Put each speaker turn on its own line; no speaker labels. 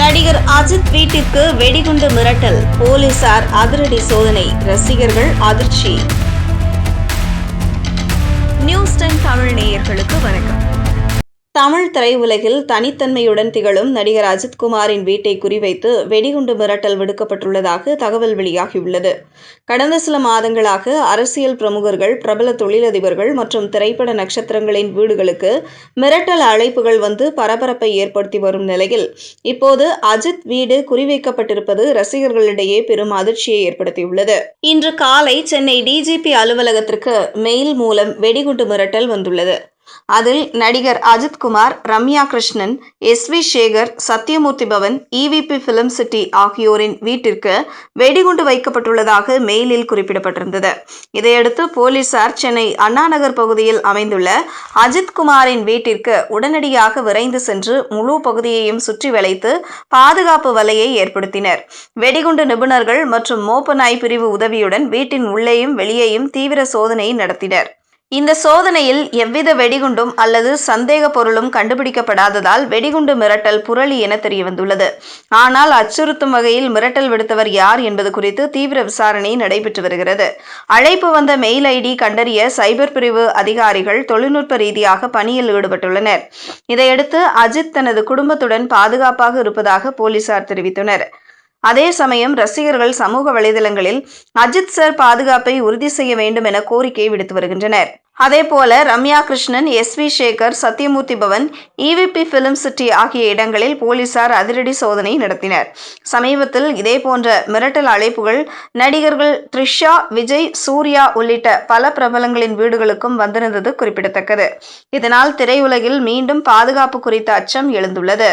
நடிகர் அஜித் வீட்டிற்கு வெடிகுண்டு மிரட்டல். போலீசார் அதிரடி சோதனை. ரசிகர்கள் அதிர்ச்சி. நியூஸ் டைம் தமிழ் நேயர்களுக்கு வணக்கம். தமிழ் திரையுலகில் தனித்தன்மையுடன் திகழும் நடிகர் அஜித்குமாரின் வீட்டை குறிவைத்து வெடிகுண்டு மிரட்டல் விடுக்கப்பட்டுள்ளதாக தகவல் வெளியாகியுள்ளது. கடந்த சில மாதங்களாக அரசியல் பிரமுகர்கள் பிரபல தொழிலதிபர்கள் மற்றும் திரைப்பட நட்சத்திரங்களின் வீடுகளுக்கு மிரட்டல் அழைப்புகள் வந்து பரபரப்பை ஏற்படுத்தி வரும் நிலையில் இப்போது அஜித் வீடு குறிவைக்கப்பட்டிருப்பது ரசிகர்களிடையே பெரும் அதிர்ச்சியை ஏற்படுத்தியுள்ளது. இன்று காலை சென்னை டிஜிபி அலுவலகத்திற்கு மெயில் மூலம் வெடிகுண்டு மிரட்டல் வந்துள்ளது. அதில் நடிகர் Ajith Kumar Ramya Krishnan S V Sekar Sathyamurthy Bhavan EVP film city ஆகியோரின் வீட்டிற்கு வெடிகுண்டு வைக்கப்பட்டுள்ளதாக மெயிலில் குறிப்பிடப்பட்டிருந்தது. இதையடுத்து போலீசார் சென்னை அண்ணாநகர் பகுதியில் அமைந்துள்ள அஜித்குமாரின் வீட்டிற்கு உடனடியாக விரைந்து சென்று முழு பகுதியையும் சுற்றி வளைத்து பாதுகாப்பு வலையை ஏற்படுத்தினர். வெடிகுண்டு நிபுணர்கள் மற்றும் மோப்ப நாய் பிரிவு உதவியுடன் வீட்டின் உள்ளேயும் வெளியேயும் தீவிர சோதனை நடத்தினர். இந்த சோதனையில் எவ்வித வெடிகுண்டும் அல்லது சந்தேக பொருளும் கண்டுபிடிக்கப்படாததால் வெடிகுண்டு மிரட்டல் புரளி என தெரியவந்துள்ளது. ஆனால் அச்சுறுத்தும் வகையில் மிரட்டல் விடுத்தவர் யார் என்பது குறித்து தீவிர விசாரணை நடைபெற்று வருகிறது. அழைப்பு வந்த மெயில் ஐடி கண்டறிய சைபர் பிரிவு அதிகாரிகள் தொழில்நுட்ப ரீதியாக பணியில் ஈடுபட்டுள்ளனர். இதையடுத்து அஜித் தனது குடும்பத்துடன் பாதுகாப்பாக இருப்பதாக போலீசார் தெரிவித்தனர். அதே சமயம் ரசிகர்கள் சமூக வலைதளங்களில் அஜித் சார் பாதுகாப்பை உறுதி செய்ய வேண்டும் என கோரிக்கை விடுத்து வருகின்றனர். அதேபோல Ramya Krishnan S V Sekar Sathyamurthy Bhavan EVP film city ஆகிய இடங்களில் போலீசார் அதிரடி சோதனை நடத்தினர். சமீபத்தில் இதே போன்ற மிரட்டல் அழைப்புகள் நடிகர்கள் த்ரிஷா விஜய் சூர்யா உள்ளிட்ட பல பிரபலங்களின் வீடுகளுக்கும் வந்திருந்தது குறிப்பிடத்தக்கது. இதனால் திரையுலகில் மீண்டும் பாதுகாப்பு குறித்த அச்சம் எழுந்துள்ளது.